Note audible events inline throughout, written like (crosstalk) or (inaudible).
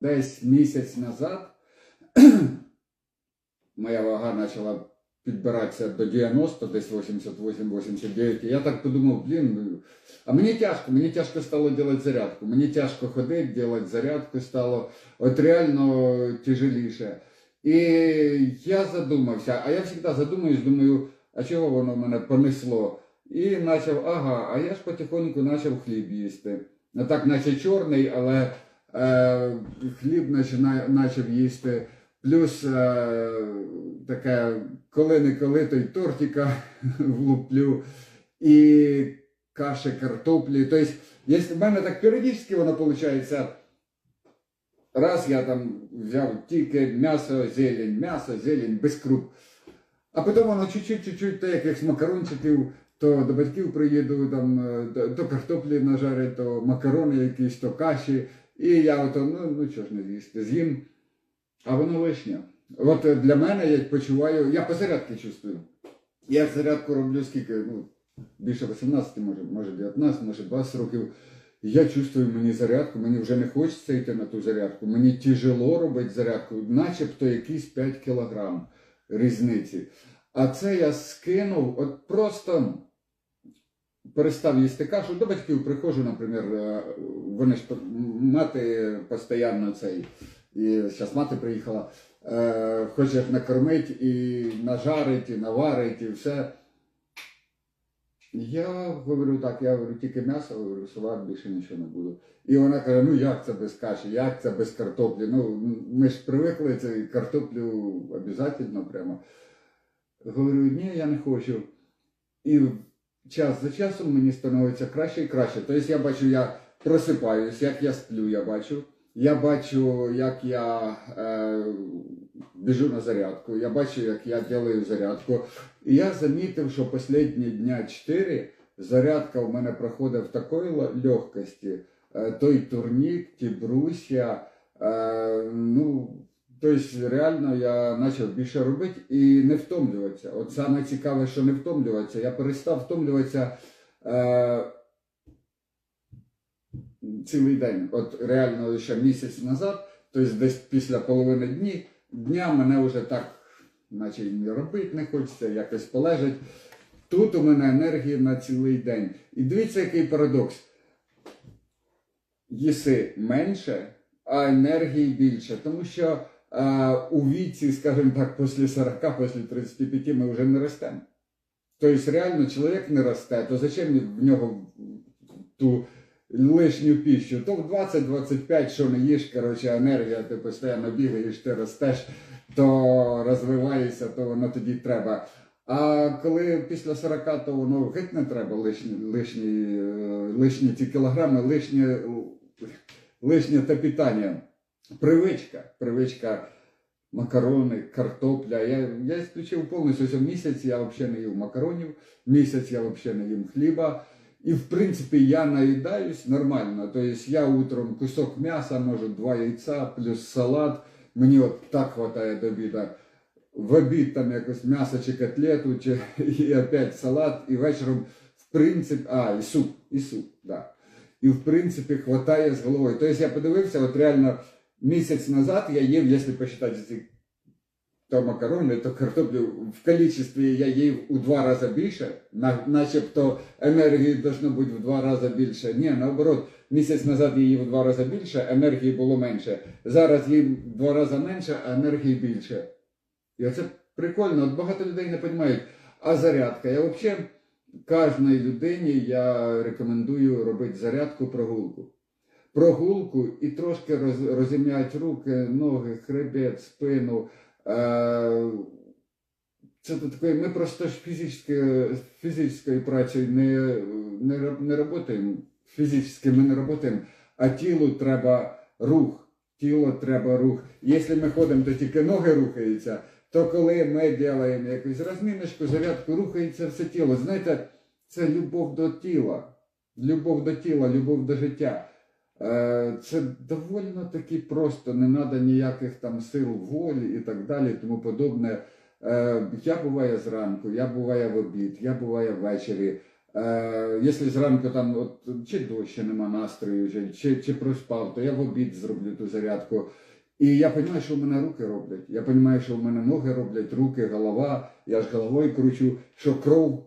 Десь місяць назад (clears throat) моя вага почала підбиратися до 90, десь 88-89. І я так подумав, блін, а мені тяжко, мені тяжко стало робити зарядку. Мені тяжко ходити, робити зарядку стало. От реально тяжеліше. І я задумався, а я завжди задумуюсь, думаю, а чого воно мене понесло? І почав, ага, а я ж потихоньку почав хліб їсти. Не так, наче чорний, але хліб почина- почав їсти. Плюс е, таке, коли-не-коли, то й тортика (laughs) влуплю, і каші, картоплі. Тобто, в мене так періодично воно виходить, раз я там взяв тільки м'ясо, зелень, м'ясо, зелень, без круп. А потім воно чуть-чуть, то якихось макарончиків, то до батьків приїду, там, е, то, то картоплі нажарять, то макарони якісь, то каші. І я ото, ну, ну чого ж не з'їсти, з'їм. А воно лишнє. От е, для мене я почуваю, я по зарядці чувствую. Я зарядку роблю скільки, ну, більше 18, може, може 19, може 20 років. Я чувствую мені зарядку, мені вже не хочеться йти на ту зарядку. Мені тяжело робити зарядку, начебто якісь 5 кілограм різниці. А це я скинув, от просто перестав їсти кашу. До батьків приходжу, наприклад, е, вони ж мати постійно цей. І зараз мати приїхала, е, хоче їх накормити і нажарить, і наварить, і все. Я говорю так, я говорю, тільки м'ясо, говорю, салат більше нічого не буду. І вона каже, ну як це без каші, як це без картоплі? Ну, ми ж привикли це картоплю обов'язково прямо. Говорю, ні, я не хочу. І час за часом мені становиться краще і краще. Тобто я бачу, я просипаюсь, як я сплю, я бачу. Я бачу, як я е, біжу на зарядку, я бачу, як я роблю зарядку. І я замітив, що останні дня 4 зарядка у мене проходить в такої легкості. Е, той турнік, ті брусья, е, ну, тобто реально я почав більше робити і не втомлюватися. От саме цікаве, що не втомлюватися. Я перестав втомлюватися. Е, цілий день. От реально ще місяць назад, тобто десь після половини дні, дня мене вже так, наче не робити не хочеться, якось полежать. Тут у мене енергії на цілий день. І дивіться, який парадокс. Їси менше, а енергії більше. Тому що у віці, скажімо так, після 40, після 35 ми вже не ростемо. Тобто реально чоловік не росте, то зачем в нього ту лишню піщу? То в 20-25, що не їш, коротше, енергія, ти постійно бігаєш, ти ростеш, то розвиваєшся, то воно тоді треба. А коли після 40, то воно геть не треба лишні, лишні, е, лишні ці кілограми, лишнє, лишнє те питання. Привичка, привичка макарони, картопля. Я, я ісключив повністю ось місяць, я взагалі не їв макаронів, місяць я взагалі не їм хліба. І в принципі я наїдаюсь нормально. Тобто я утром кусок м'яса, може два яйця, плюс салат. Мені от так вистачає до обіду. В обід там якось м'ясо чи котлету, чи (laughs) і опять салат, і вечором, в принципі, а, і суп, і суп, да. І в принципі хватає з головою. Тобто я подивився, от реально місяць назад я їв, якщо посчитати ці то макарони, то картоплю в кількості я їв у два рази більше, на- начебто енергії должно бути в два рази більше. Ні, наоборот, місяць назад я їв в два рази більше, енергії було менше. Зараз їм в два рази менше, а енергії більше. І оце прикольно, от багато людей не розуміють. А зарядка. Я взагалі кожній людині я рекомендую робити зарядку прогулку. Прогулку і трошки роз, розім'яти руки, ноги, хребет, спину. Е, це таке, ми просто ж фізично, фізичною працею не, не, не працюємо. Фізично ми не працюємо, а тілу треба рух. Тіло треба рух. Якщо ми ходимо, то тільки ноги рухаються, то коли ми робимо якусь розміночку, зарядку, рухається все тіло. Знаєте, це любов до тіла. Любов до тіла, любов до життя. Е, Це довольно таки просто, не треба ніяких там сил волі і так далі, тому подобне. Е, Я буваю зранку, я буваю в обід, я буваю ввечері. Е, якщо зранку там от, чи дощ, нема настрою, чи, чи, проспав, то я в обід зроблю ту зарядку. І я розумію, що в мене руки роблять. Я розумію, що в мене ноги роблять, руки, голова, я ж головою кручу, що кров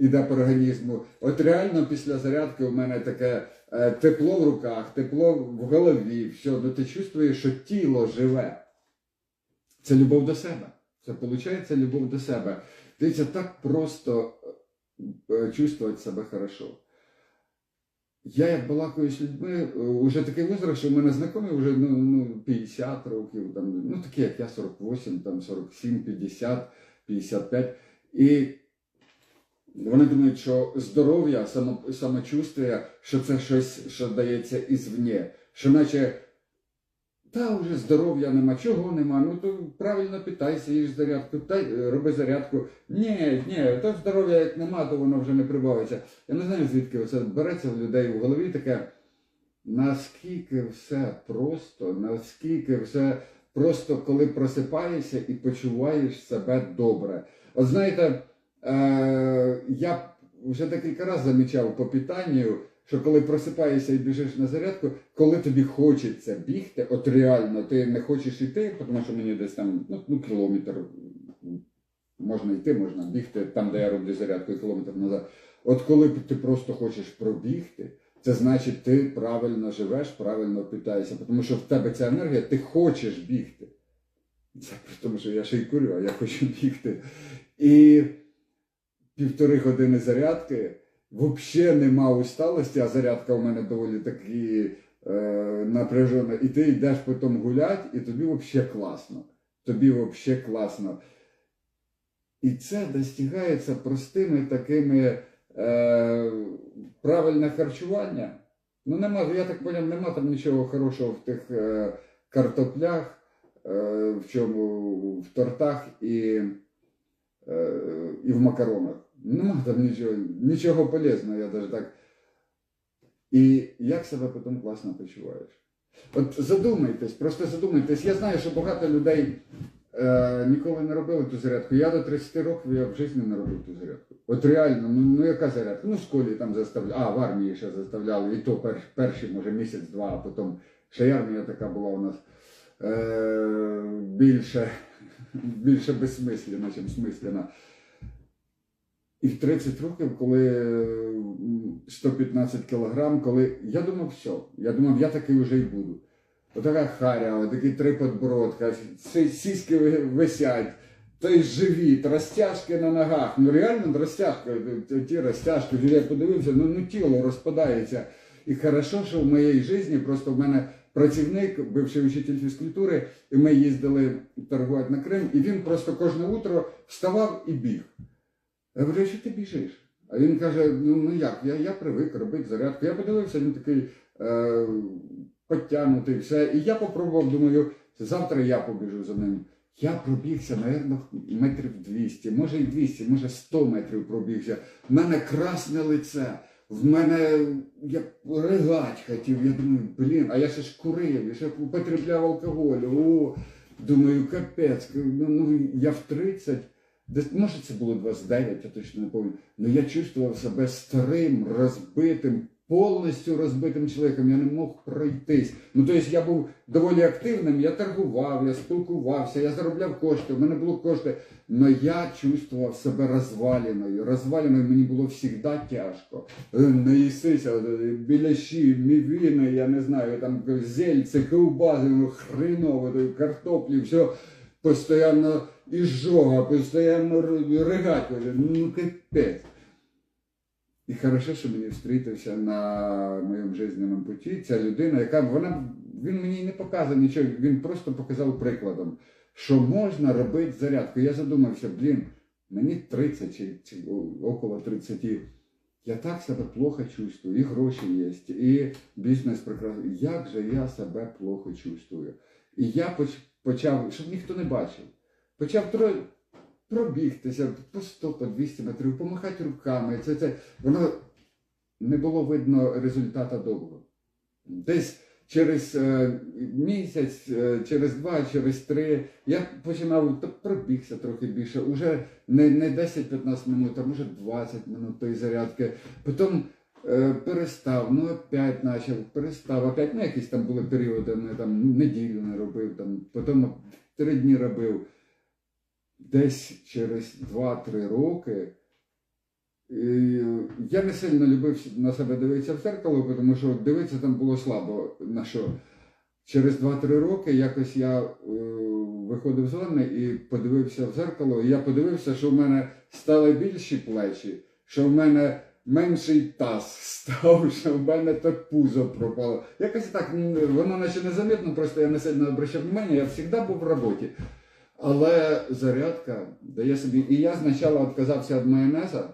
іде по організму. От реально після зарядки у мене таке е, тепло в руках, тепло в голові, все, ну ти чувствуєш, що тіло живе. Це любов до себе. Це виходить любов до себе. Дивіться, так просто е, чувствувати себе хорошо. Я як балакаю з людьми, вже такий возраст, що в мене знайомі вже ну, ну, 50 років, там, ну такі як я 48, там 47, 50, 55. І вони думають, що здоров'я, само, самочувствие, що це щось, що дається ізвні. Що наче, та вже здоров'я нема, чого нема, ну то правильно питайся, їж зарядку, та роби зарядку. Ні, ні, то здоров'я як нема, то воно вже не прибавиться. Я не знаю, звідки це береться в людей в голові таке, наскільки все просто, наскільки все просто, коли просипаєшся і почуваєш себе добре. От знаєте, я вже декілька разів замічав по питанню, що коли просипаєшся і біжиш на зарядку, коли тобі хочеться бігти, от реально ти не хочеш йти, тому що мені десь там ну, ну, кілометр можна йти, можна бігти там, де я роблю зарядку, кілометр назад. От коли ти просто хочеш пробігти, це значить, ти правильно живеш, правильно питаєшся, тому що в тебе ця енергія, ти хочеш бігти. Це при тому, що я ще й курю, а я хочу бігти. І півтори години зарядки взагалі нема усталості, а зарядка у мене доволі таки е, напряжена. І ти йдеш потім гуляти, і тобі взагалі класно. Тобі взагалі класно. І це достигається простими такими е, правильне харчування. Ну, нема, я так поняв, нема там нічого хорошого в тих е, картоплях, е, в чому в тортах і, е, і в макаронах. Нема там нічого, нічого полезного, я навіть так. І як себе потім класно почуваєш? От задумайтесь, просто задумайтесь. Я знаю, що багато людей е, ніколи не робили ту зарядку. Я до 30 років я в житті не робив ту зарядку. От реально, ну, ну яка зарядка? Ну в школі там заставляли, а в армії ще заставляли, і то перш, перші, може, місяць-два, а потім ще й армія така була у нас е, більше, більше безсмислена, ніж смислена. І в 30 років, коли 115 кілограм, коли я думав, все, я думав, я такий вже й буду. Отака харя, такий три подбородка, сіськи висять, той живіт, розтяжки на ногах. Ну реально розтяжка, ті- розтяжки, я подивився, ну, ну тіло розпадається. І хорошо, що в моїй житті просто в мене працівник, бивший вчитель фізкультури, і ми їздили торгувати на Крим, і він просто кожне утро вставав і біг. Я говорю, що ти біжиш? А він каже: ну, ну як, я, я привик робити зарядку. Я подивився, він такий е, підтягнутий, все. І я попробував, думаю, завтра я побіжу за ним. Я пробігся, мабуть, метрів 200, може і 200, може 100 метрів пробігся. В мене красне лице, в мене я ригать хотів. Я думаю, блін, а я ще ж курив, я ще употребляв алкоголь. О, думаю, капець, ну, ну я в 30. Десь, може, це було 29, я точно не пам'ятаю. Але я чувствував себе старим, розбитим, повністю розбитим чоловіком. Я не мог пройтись. Ну, тобто я був доволі активним, я торгував, я спілкувався, я заробляв кошти, в мене було кошти. Але я чувствував себе розваліною. Розваліною мені було завжди тяжко. Е, Наїсися, е, біляші, мівіни, я не знаю, там зельце, ковбаси, ну, хреново, картоплі, все постоянно изжога, постоянно ригать, ну капець. І хорошо, що мені зустрітився на моєму жизненному путі ця людина, яка вона, він мені не показав нічого, він просто показав прикладом, що можна робити зарядку. Я задумався, блін, мені 30 чи, чи около 30. Я так себе плохо чувствую, і гроші є, і бізнес прекрасний. Як же я себе плохо чувствую? І я поч- почав, щоб ніхто не бачив, почав пробігтися по 100, по 200 метрів, помахати руками. Це, це. Воно не було видно результата довго. Десь через е, місяць, е, через два, через три я починав пробігся трохи більше. Уже не, не 10-15 минут, а може 20 минут тої зарядки. Потім е, перестав, ну опять почав, перестав, опять, ну якісь там були періоди, не, там, неділю не робив, там, потім три дні робив. Десь через 2-3 роки. Я не сильно любив на себе дивитися в зеркало, тому що дивитися там було слабо на що. Через 2-3 роки якось я е, виходив з ванни і подивився в зеркало, і я подивився, що в мене стали більші плечі, що в мене менший таз (laughs) став, що в мене так пузо пропало. Якось так, воно наче незамітно, просто я не сильно обращав внимання, я завжди був в роботі. Але зарядка дає собі. І я спочатку відказався від майонеза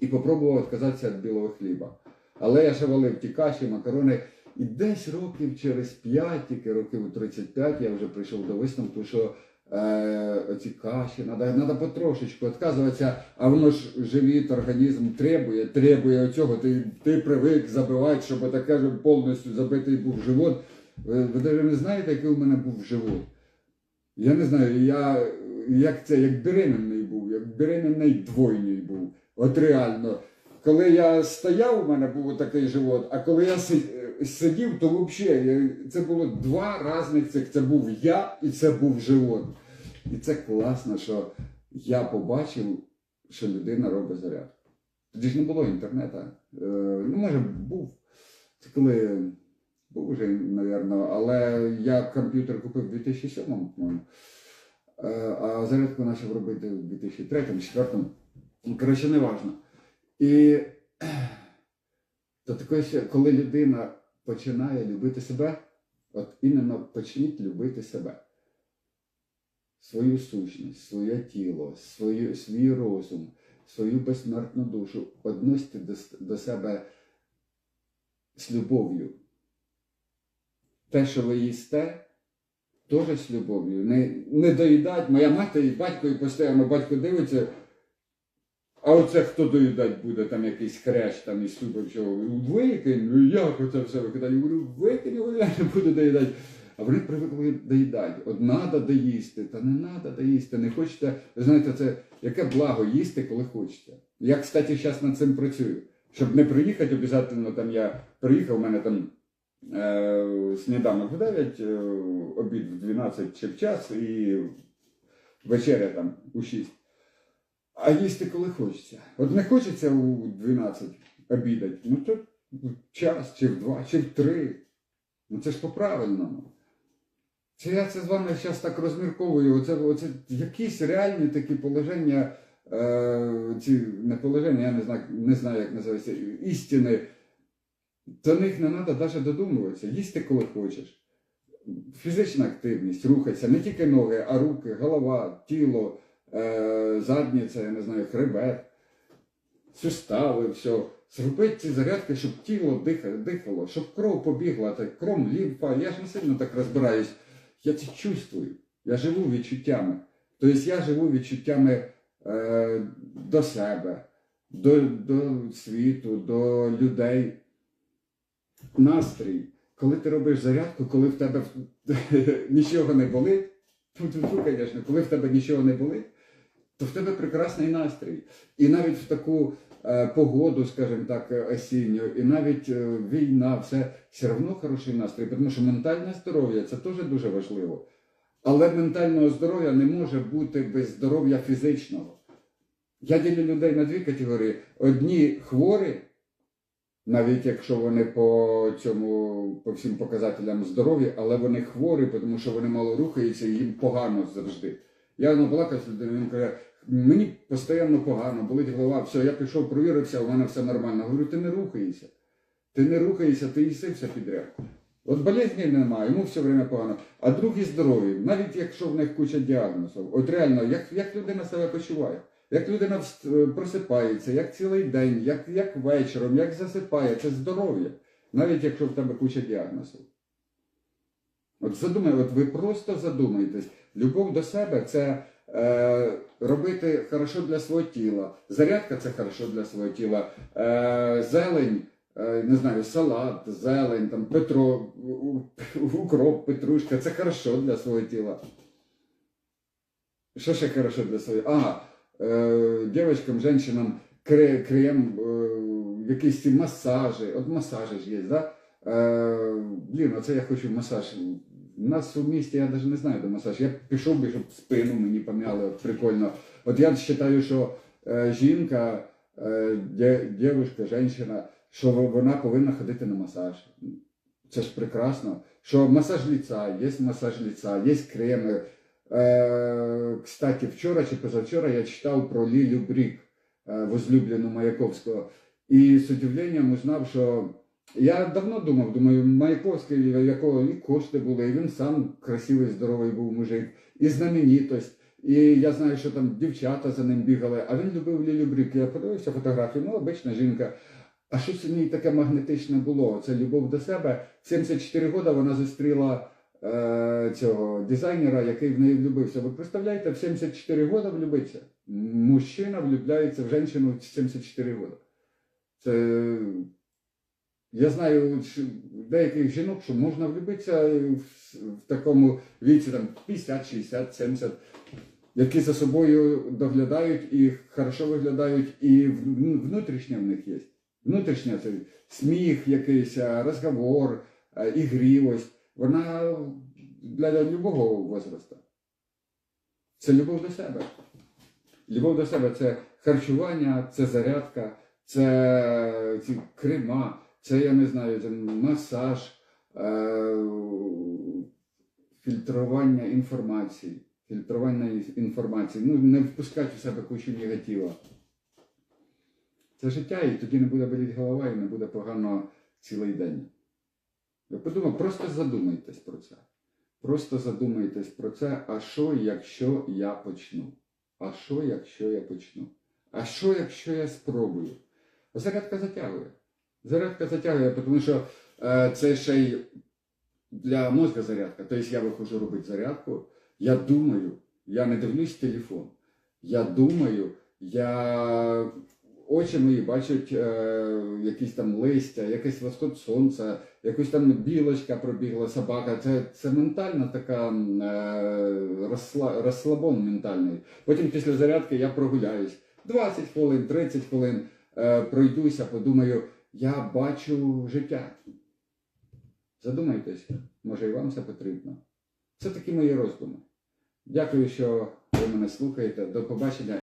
і попробував відказатися від білого хліба. Але я ще валив ті каші, макарони. І десь років через 5, тільки років 35, я вже прийшов до висновку, що е, оці каші, треба потрошечку відказуватися, а воно ж живіт, організм требує, требує цього. Ти, ти привик забивати, щоб таке повністю забитий був живот. Ви, ви навіть не знаєте, який у мене був живот. Я не знаю, я як це, як беременний був, як беременний двойний був. От реально. Коли я стояв, у мене був такий живот, а коли я е, сидів, то взагалі це було два різних цих. Це був я і це був живот. І це класно, що я побачив, що людина робить зарядку. Тоді ж не було інтернету. Е, ну, може, був. Це коли був вже, мабуть, але я комп'ютер купив у 2007-му, по-моєму. Е, А зарядку почав робити в 2003-2004. Ну, коротше, не важно. І то таке коли людина починає любити себе, от іменно почніть любити себе. Свою сущність, своє тіло, свою, свій розум, свою безсмертну душу односьте до, до себе з любов'ю. Те, що ви їсте, теж з любов'ю. Не, не доїдать. Моя мати і батько, і постійно батько дивиться. А оце хто доїдать буде, там якийсь хрящ там із супу всього. Викинь, ну як оце все викидати? Я говорю, викинь, я не буду доїдати. А вони привикли доїдати. От надо доїсти, та не надо доїсти. Не хочете. Знаєте, це яке благо їсти, коли хочете. Я, кстати, зараз над цим працюю. Щоб не приїхати, обов'язково там я приїхав, у мене там сніданок в 9, е, обід в 12 чи в час і вечеря там у 6. А їсти коли хочеться. От не хочеться у 12 обідати, ну то в час, чи в 2, чи в 3. Ну це ж по-правильному. Це я це з вами зараз так розмірковую. Оце, оце якісь реальні такі положення, е, ці не положення, я не знаю, не знаю, як називається, істини. До них не треба навіть додумуватися. Їсти коли хочеш. Фізична активність, рухатися, не тільки ноги, а руки, голова, тіло, е, задниця, я не знаю, хребет, сустави, все. Зробити ці зарядки, щоб тіло дихало, щоб кров побігла, так, кров, лімфа. Я ж не сильно так розбираюсь. Я це чувствую. Я живу відчуттями. Тобто я живу відчуттями е, до себе, до, до світу, до людей. Настрій. Коли ти робиш зарядку, коли в тебе (laughs) нічого не болить, звісно, коли в тебе нічого не болить, то в тебе прекрасний настрій. І навіть в таку е, погоду, скажімо так, е, осінню, і навіть е, війна, все, все одно хороший настрій, тому що ментальне здоров'я це теж дуже важливо. Але ментального здоров'я не може бути без здоров'я фізичного. Я ділю людей на дві категорії. Одні хворі, навіть якщо вони по цьому, по всім показателям здорові, але вони хворі, тому що вони мало рухаються і їм погано завжди. Я ну, балакав з людиною, він каже, мені постійно погано, болить голова, все, я пішов, провірився, у мене все нормально. Говорю, ти не рухаєшся. Ти не рухаєшся, ти їси все підряд. От болезні немає, йому все время погано. А другі здорові, навіть якщо в них куча діагнозів. От реально, як, як людина себе почуває, як людина просипається, як цілий день, як, як вечором, як засипає, це здоров'я. Навіть якщо в тебе куча діагнозів. От задумай, от ви просто задумайтесь. Любов до себе це е, робити хорошо для свого тіла. Зарядка це хорошо для свого тіла. Е, зелень, е, не знаю, салат, зелень, там, петро, укроп, петрушка. Це хорошо для свого тіла. Що ще хорошо для свого? А, е, дівчатам, жінкам кре- крем, е, якісь масажі. От масажі ж є, да? Е, блін, оце я хочу масаж. У нас у місті я навіть не знаю, де масаж. Я пішов би, щоб спину мені пом'яли, от прикольно. От я вважаю, що е, жінка, дє- дівчинка, жінка, що вона повинна ходити на масаж. Це ж прекрасно. Що масаж ліца, є масаж ліца, є креми. Е, кстати, вчора чи позавчора я читав про Лілю Брік, е, возлюблену Маяковського. І з удивленням узнав, що я давно думав, думаю, Маяковський, у якого і кошти були, і він сам красивий, здоровий був мужик, і знаменитость. І я знаю, що там дівчата за ним бігали, а він любив Лілю Брік. Я подивився фотографію, ну, обична жінка. А щось у ній таке магнетичне було. Це любов до себе. В 74 роки вона зустріла цього дизайнера, який в неї влюбився. Ви представляєте, в 74 роки влюбиться. Мужчина влюбляється в жінку в 74 роки. Це я знаю деяких жінок, що можна влюбитися в, в такому віці, там 50, 60, 70, які за собою доглядають і хорошо виглядають, і внутрішнє в них є. Внутрішнє це сміх якийсь, розговор, ігрівость. Вона для любого возрасту. Це любов до себе. Любов до себе це харчування, це зарядка, це ці крема, це я не знаю, це масаж, е, фільтрування інформації. Фільтрування інформації. Ну, не впускати в себе кучу негатива. Це життя, і тоді не буде боліти голова, і не буде погано цілий день. Ви подумайте, просто задумайтесь про це. Просто задумайтесь про це, а що, якщо я почну? А що, якщо я почну? А що, якщо я спробую? Зарядка затягує. Зарядка затягує, тому що е, це ще й для мозка зарядка. Тобто я виходжу робити зарядку, я думаю, я не дивлюсь телефон. Я думаю, я очі мої бачать е, якісь там листя, якийсь восход сонця, якусь там білочка пробігла, собака. Це, це ментальна така е, розсла, розслабон ментальний. Потім після зарядки я прогуляюсь. 20 хвилин, 30 хвилин е, пройдуся, подумаю, я бачу життя. Задумайтеся, може і вам це потрібно. Це такі мої роздуми. Дякую, що ви мене слухаєте. До побачення.